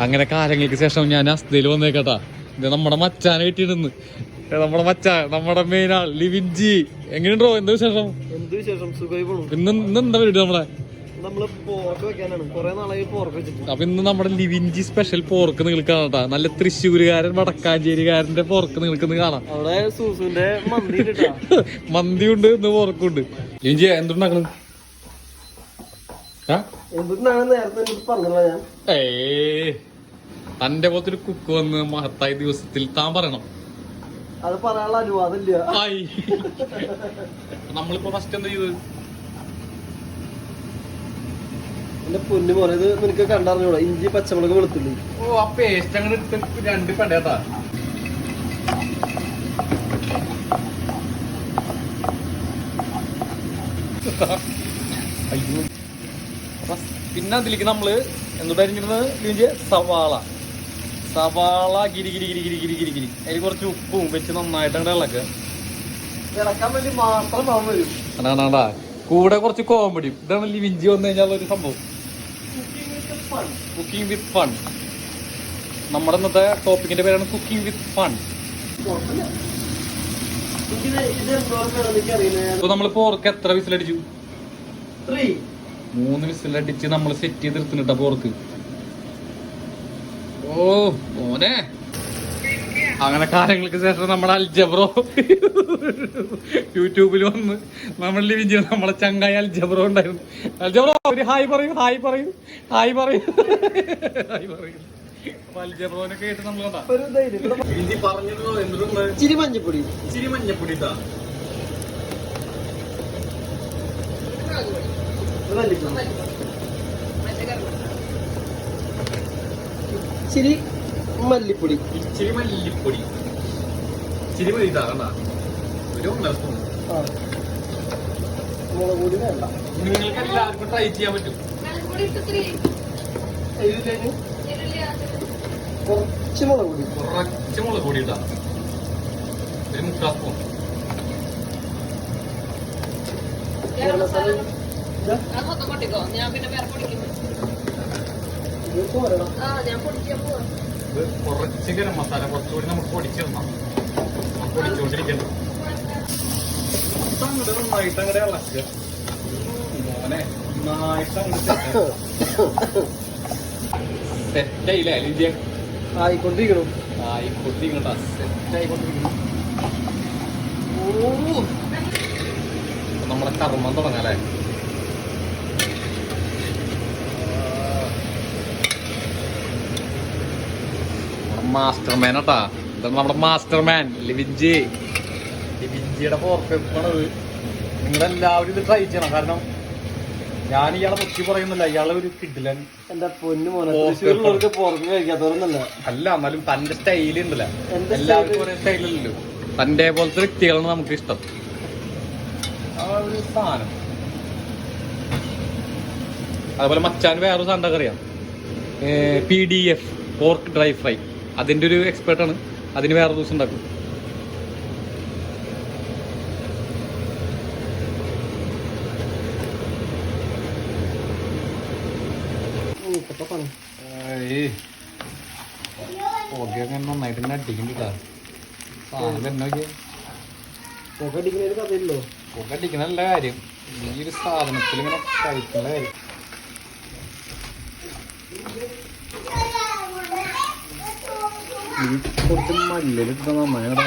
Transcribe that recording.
അങ്ങനെ കാലങ്ങൾക്ക് ശേഷം ഞാൻ അസ്തയിൽ വന്നേക്കട്ടാ. ഇത് നമ്മുടെ മച്ചാനെ കിട്ടിയിടുന്നു. നമ്മുടെ മച്ച നമ്മുടെ മെയിൻ ആൾ ലിവിൻജി എങ്ങനെയുണ്ടോ എന്ത് വിശേഷം? എന്ത് വിശേഷം? സുഖമായി പോണു. ഇന്ന് ഇന്ന് എന്താ പരിപാടി നമ്മൾ? അപ്പൊ ഇന്ന് നമ്മുടെ ലിവിൻജി സ്പെഷ്യൽ പോർക്ക് നിങ്ങൾക്ക് കാണാട്ടാ. നല്ല തൃശ്ശൂരുകാരൻ വടക്കാഞ്ചേരിക്കാരന്റെ പോർക്ക് നിങ്ങൾക്ക് ഇന്ന് കാണാം. അവിടെ മന്തി ഉണ്ട് ഇന്ന് പോർക്കുണ്ട് ലിവിൻജി എന്തുണ്ടാക്കണം ആ? എന്തിനാണ് നേരത്തെ പറഞ്ഞല്ലോ ഞാൻ. ഏയ്. തന്റെ പോലത്തെ ഒരു കുക്ക് വന്ന് മഹത്തായ ദിവസത്തിൽ താൻ പറയണം. അത് പറയാനുള്ള അനുവാദമില്ല. ആയി നമ്മളിപ്പോ ഫസ്റ്റ് എന്താ ചെയ്തത്? എന്റെ പൊന്നു പോലെ ഇത് നിനക്ക് കണ്ടറിഞ്ഞൂടാ? ഇഞ്ചി പച്ചമുളക് വെളുത്തുള്ളി. ഓ ആ പേസ്റ്റ് അങ്ങനെ എടുത്ത് രണ്ട് പെടേട്ടാ അയ്യോ. പിന്നെ അതിലേക്ക് നമ്മൾ എന്തുണ്ടായിരുന്നത് സവാള. സവാള ഗിരി ഗിരി ഗിരി ഗിരി ഗിരി ഗിരി. ഗിരി അതിൽ കുറച്ച് ഉപ്പും വെച്ച് നന്നായിട്ട് അങ്ങോട്ട് ഇളക്കുക ഇളക്കാൻ വേണ്ടി മാത്രം വരും. അതാണ്ടാ കൂടെ കുറച്ച് കോമഡി. ഇതാണ് ലിവിഞ്ചി വന്നു കഴിഞ്ഞാൽ ഒരു സംഭവം. കുക്കിംഗ് വിത്ത് ഫൺ നമ്മുടെ ഇന്നത്തെ ടോപ്പിക്കിന്റെ പേരാണ് കുക്കിംഗ് വിത്ത് ഫൺ ഇപ്പൊ നമ്മൾ പോർക്ക് എത്ര വിസിലടിച്ചു? മൂന്ന് വിസിലടിച്ച് നമ്മൾ സെറ്റ് ചെയ്ത് എടുത്തിട്ട പോർക്ക് ഓ മോനെ. അങ്ങനെ കാലങ്ങൾക്ക് ശേഷം നമ്മുടെ അൽജബ്രോ യൂട്യൂബിൽ വന്ന് നമ്മൾ വിജയം നമ്മളെ ചങ്ങായി അൽജബ്രോ ഉണ്ടായിരുന്നു. അൽജബ്രോ ഒരു ഹായ് പറയും ഹായ് പറയും ഹായ് പറയും. ഹായ് പറയൂ. അൽജബ്രോനെ കേട്ട് നമ്മൾ മഞ്ഞപ്പൊടി മഞ്ഞപ്പൊടി ഇത് മല്ലിപ്പൊടി ഇച്ചിരി മല്ലിപ്പൊടി. ഇച്ചിരി മല്ലിപ്പൊടി. ഇച്ചിരി മതി ഒരു ഒന്നര സ്പൂൺ. ആ. മുളക് പൊടി വേണ്ട. നിങ്ങൾക്ക് എല്ലാവർക്കും ട്രൈ ചെയ്യാൻ പറ്റും. ഇതിലേക്ക് കുറച്ച് മുളക് പൊടി. കുറച്ച് മുളക് പൊടി ഇട്ടാ ഒരു മുക്കാൽ സ്പൂൺ. ഗരം മസാല ഇതാ, ഞാൻ പിന്നെ വേറെ പൊടിക്കുന്നു ഇത് കുറച്ച് ഗരം മസാല കുറച്ചുകൂടി നമുക്ക് പൊടിച്ച് തന്നാം പൊടിച്ചുകൊണ്ടിരിക്കണം അങ്ങോട്ട് നന്നായിട്ട് അങ്ങോട്ട് ഇളക്കുക മോനെ നന്നായിട്ട് അങ്ങോട്ട് സെറ്റായില്ലേ ലിജിയ ആയിക്കൊണ്ടിരിക്കണു ആയിക്കൊണ്ടിരിക്കണ്ടാ സെറ്റായിക്കൊണ്ടിരിക്കണം ഓ. നമ്മളെ കർമ്മം തുടങ്ങാല്ലേ മാസ്റ്റർ മാൻ കേട്ടാ ഇതാണ് നമ്മുടെ മാസ്റ്റർ മാൻ ലിവിൻജി. ലിവിൻജിയുടെ പോർക്കാണത് നിങ്ങളെല്ലാവരും ഇത് ട്രൈ ചെയ്യണം. കാരണം ഞാൻ ഇയാളെ പൊക്കി പറയുന്നില്ല. ഇയാളെ ഒരു കിഡിലൻ എന്റെ പൊന്നു മോനെ? പോർക്ക് പുറത്ത് കഴിക്കാത്തവരൊന്നല്ല അല്ല എന്നാലും തന്റെ സ്റ്റൈൽ ഉണ്ടല്ലോ? എല്ലാവർക്കും ഒരേ സ്റ്റൈലല്ലോ തന്റെ പോലത്തെ വ്യക്തികളാണ് നമുക്ക് ഇഷ്ടം ആ ഒരു സാധനം. അതുപോലെ മച്ചാൻ വേറൊരു സാധനം അറിയാം? P D F pork dry fry അതിന്റെ ഒരു എക്സ്പേർട്ടാണ് അതിന് വേറെ ദിവസം ഉണ്ടാക്കും. പുകയൊക്കെ നന്നായിട്ട് തന്നെ അടിക്കണ്ടിട്ടാ സാധനം തന്നെ നോക്കിയേ. പുക അടിക്കുന്ന ഒരു കഥയില്ലോ? പുക അടിക്കണല്ല കാര്യം. ഈ ഒരു സാധനത്തിൽ ഇങ്ങനെ കഴിക്കുന്ന കാര്യം. ఇది పొద్దున్న మళ్ళీ వెళ్తున్నాం మనం